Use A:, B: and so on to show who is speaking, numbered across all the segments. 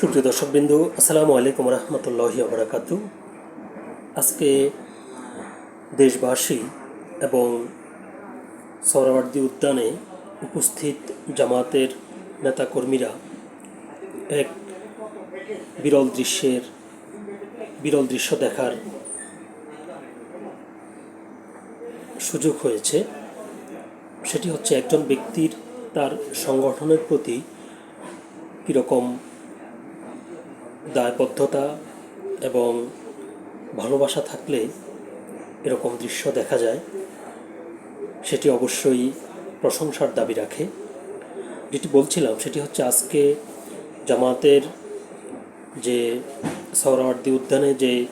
A: সুপ্রিয় দর্শকবৃন্দু, আসসালামু আলাইকুম রহমতুল্লাহি আবরাকাতু আজকে দেশবাসী এবং সৌরাবর্দী উদ্যানে উপস্থিত জামাতের নেতাকর্মীরা এক বিরল দৃশ্যের, বিরল দৃশ্য দেখার সুযোগ হয়েছে। সেটি হচ্ছে একজন ব্যক্তির তার সংগঠনের প্রতি কীরকম দায়বদ্ধতা এবং ভালোবাসা থাকলে এরকম দৃশ্য দেখা যায়, সেটি অবশ্যই প্রশংসার দাবি রাখে। যেটি বলছিলাম, সেটি হচ্ছে আজকে জামাতের যে সৌরাওয়ার্দী উদ্যানে যে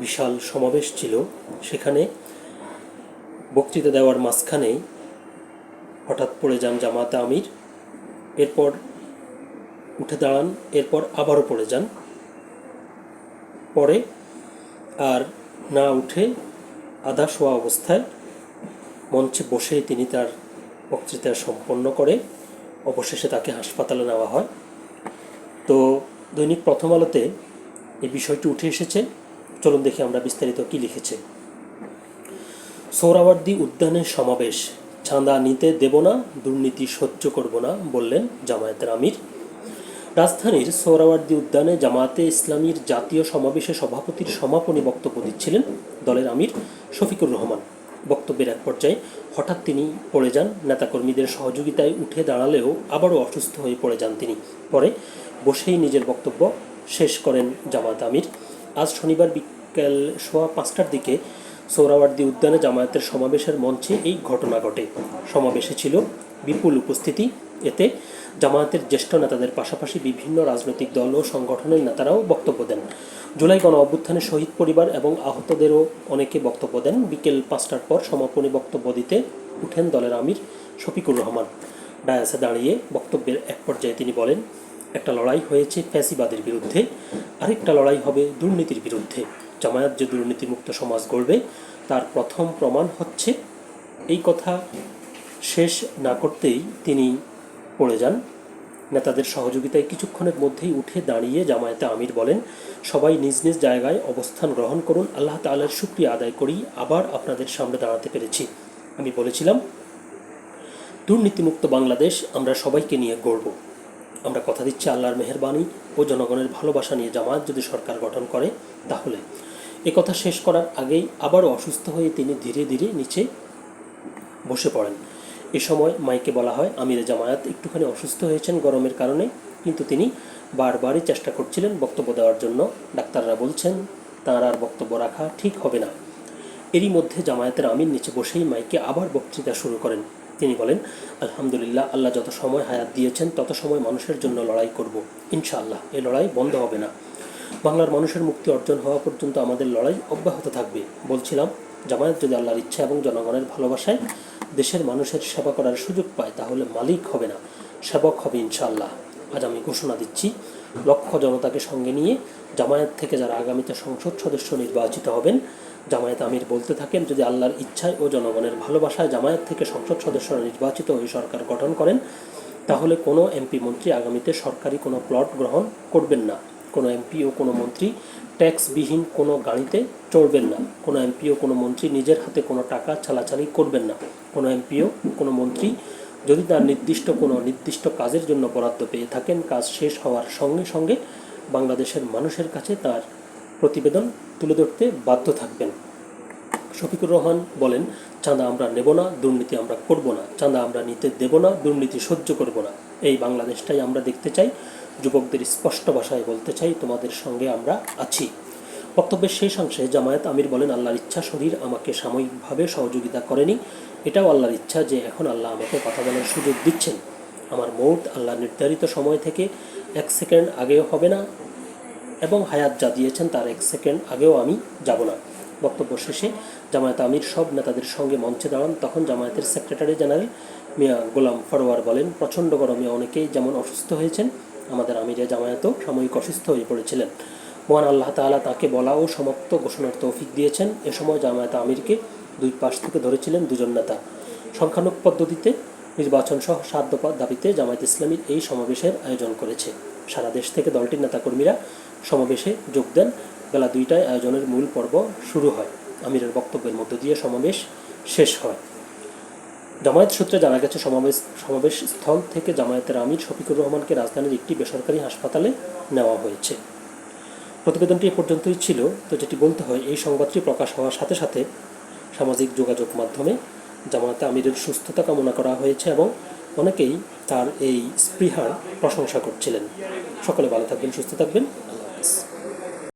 A: বিশাল সমাবেশ ছিল, সেখানে বক্তৃতা দেওয়ার মাঝখানেই হঠাৎ পড়ে যান জামাতে আমির। এরপর উঠে দাঁড়ান, এরপর আবারও পড়ে যান। পরে আর না উঠে আধা শোয়া অবস্থায় মঞ্চে বসে তিনি তার বক্তৃতা সম্পন্ন করে। অবশেষে তাকে হাসপাতালে নেওয়া হয়। তো দৈনিক প্রথম আলোতে এই বিষয়টি উঠে এসেছে। চলুন দেখি আমরা বিস্তারিত কি লিখেছে। সৌরাবর্দী উদ্যানের সমাবেশ। চাঁদা নিতে দেব না, দুর্নীতি সহ্য করব না বললেন জামায়াতের আমির। রাজধানীর সোহরাওয়ার্দী উদ্যানে জামায়াতে ইসলামীর জাতীয় সমাবেশে সভাপতির সমাপনী বক্তব্য দিচ্ছিলেন দলের আমির শফিকুর রহমান। বক্তব্যের এক পর্যায়ে হঠাৎ তিনি পড়ে যান, নেতাকর্মীদের সহযোগিতায় উঠে দাঁড়ালেও আবারও অসুস্থ হয়ে পড়ে যান তিনি। পরে বসেই নিজের বক্তব্য শেষ করেন জামায়াত আমির। আজ শনিবার বিকেল সোয়া পাঁচটার দিকে সোহরাওয়ার্দী উদ্যানে জামায়াতের সমাবেশের মঞ্চে এই ঘটনা ঘটে। সমাবেশে ছিল বিপুল উপস্থিতি। এতে জামায়াতের জ্যেষ্ঠ নেতাদের পাশাপাশি বিভিন্ন রাজনৈতিক দল ও সংগঠনের নেতারাও বক্তব্য দেন। জুলাই গণ অভ্যুত্থানে শহীদ পরিবার এবং আহতদেরও অনেকে বক্তব্য দেন। বিকেল পাঁচটার পর সমাপনী বক্তব্য দিতে উঠেন দলের আমির শফিকুর রহমান। ডায়াসে দাঁড়িয়ে বক্তব্যের এক পর্যায়ে তিনি বলেন, একটা লড়াই হয়েছে ফ্যাসিবাদের বিরুদ্ধে। আরেকটা লড়াই হবে দুর্নীতির বিরুদ্ধে। জামায়াত যে দুর্নীতিমুক্ত সমাজ গড়বে, তার প্রথম প্রমাণ হচ্ছে, এই কথা শেষ না করতেই তিনি পড়ে যান। নেতাদের সহযোগিতায় কিছুক্ষণের মধ্যেই উঠে দাঁড়িয়ে জামায়াতে আমির বলেন, সবাই নিজ নিজ জায়গায় অবস্থান গ্রহণ করুন, আল্লাহ তাআলার শুক্রিয়া আদায় করি, আবার আপনাদের সামনে দাঁড়াতে পেরেছি। আমি বলেছিলাম, দুর্নীতিমুক্ত বাংলাদেশ আমরা সবাইকে নিয়ে গড়ব। আমরা কথা দিচ্ছি আল্লাহর মেহরবানি ও জনগণের ভালোবাসা নিয়ে জামায়াত যদি সরকার গঠন করে, তাহলে কথা শেষ করার আগেই আবারও অসুস্থ হয়ে তিনি ধীরে ধীরে নিচে বসে পড়েন। এ সময় মাইকে বলা হয়, আমিরে জামায়াত একটুখানি অসুস্থ হয়েছেন গরমের কারণে, কিন্তু তিনি বারবারই চেষ্টা করছিলেন বক্তব্য দেওয়ার জন্য। ডাক্তাররা বলছেন, তাঁর আর বক্তব্য রাখা ঠিক হবে না। এরই মধ্যে জামায়াতের আমির নিচে বসেই মাইকে আবার বক্তৃতা শুরু করেন। তিনি বলেন, আলহামদুলিল্লাহ, আল্লাহ যত সময় হায়াত দিয়েছেন, তত সময় মানুষের জন্য লড়াই করব। ইনশাআল্লাহ, এ লড়াই বন্ধ হবে না। বাংলার মানুষের মুক্তি অর্জন হওয়া পর্যন্ত আমাদের লড়াই অব্যাহত থাকবে, বলছিলাম। জামায়াত যদি আল্লাহর ইচ্ছা এবং জনগণের ভালোবাসায় দেশের মানুষের সেবা করার সুযোগ পায়, তাহলে মালিক হবে না, সেবক হবে ইনশাআল্লাহ। আজ আমি ঘোষণা দিচ্ছি, লক্ষ জনতাকে সঙ্গে নিয়ে জামায়াত থেকে যারা আগামীতে সংসদ সদস্য নির্বাচিত হবেন, জামায়াত আমির বলতে থাকেন, যদি আল্লাহর ইচ্ছায় ও জনগণের ভালোবাসায় জামায়াত থেকে সংসদ সদস্যরা নির্বাচিত হয়ে সরকার গঠন করেন, তাহলে কোনো এমপি মন্ত্রী আগামীতে সরকারি কোনো প্লট গ্রহণ করবেন না। কোনো এমপি ও কোনো মন্ত্রী ট্যাক্সবিহীন কোনো গাড়িতে চড়বেন না। কোনো এমপি ও কোনো মন্ত্রী নিজের হাতে কোনো টাকা চালাচালি করবেন না। কোনো এমপি ও কোনো মন্ত্রী যদি তার নির্দিষ্ট কোনো নির্দিষ্ট কাজের জন্য বরাদ্দ পেয়ে থাকেন, কাজ শেষ হওয়ার সঙ্গে সঙ্গে বাংলাদেশের মানুষের কাছে তার প্রতিবেদন তুলে ধরতে বাধ্য থাকবেন। শফিকুর রহমান বলেন, চাঁদা আমরা নেব না, দুর্নীতি আমরা করব না। চাঁদা আমরা নিতে দেব না, দুর্নীতি সহ্য করব না। এই বাংলাদেশটাই আমরা দেখতে চাই, যুবকদের স্পষ্ট ভাষায় বলতে চাই, তোমাদের সঙ্গে আমরা আছি। বক্তব্যের শেষ অংশে জামায়াত আমির বলেন, আল্লাহর ইচ্ছা শরীর আমাকে সাময়িকভাবে সহযোগিতা করেনি। এটাও আল্লাহর ইচ্ছা যে এখন আল্লাহ আমাকে কথা বলার সুযোগ দিচ্ছেন। আমার মৌত আল্লাহ নির্ধারিত সময় থেকে এক সেকেন্ড আগেও হবে না এবং হায়াত যা দিয়েছেন তার এক সেকেন্ড আগেও আমি যাব না। বক্তব্য শেষে জামায়াত আমির সব নেতাদের সঙ্গে মঞ্চে দাঁড়ান। তখন জামায়াতের সেক্রেটারি জেনারেল মিয়া গোলাম ফরোয়ার বলেন, প্রচণ্ড গরমে অনেকেই যেমন অসুস্থ হয়েছেন, আমাদের আমিরে জামায়াতও সাময়িক অসুস্থ হয়ে পড়েছিলেন। মহান আল্লাহ তাআলা তাকে বলা ও সমাপ্ত ঘোষণার তৌফিক দিয়েছেন। এ সময় জামায়াত আমিরকে দুই পাশ থেকে ধরেছিলেন দুজন নেতা। সংখ্যানুক পদ্ধতিতে নির্বাচন সহ সাত দফা দাবিতে জামায়াত ইসলামীর এই সমাবেশের আয়োজন করেছে। সারা দেশ থেকে দলটির নেতাকর্মীরা সমাবেশে যোগ দেন। বেলা দুইটায় আয়োজনের মূল পর্ব শুরু হয়। আমিরের বক্তব্যের মধ্য দিয়ে সমাবেশ শেষ হয়। জামায়াত সূত্রে জানা গেছে, সমাবেশ সমাবেশ স্থল থেকে জামায়াতের আমির শফিকুর রহমানকে রাজধানীর একটি বেসরকারি হাসপাতালে নেওয়া হয়েছে। প্রতিবেদনটি এ পর্যন্তই ছিল। তো যেটি বলতে হয়, এই সংবাদটি প্রকাশ হওয়ার সাথে সাথে সামাজিক যোগাযোগ মাধ্যমে জামায়াতে আমিরের সুস্থতা কামনা করা হয়েছে এবং অনেকেই তার এই স্পৃহার প্রশংসা করছিলেন। সকলে ভালো থাকবেন, সুস্থ থাকবেন। আল্লাহ হাফিজ।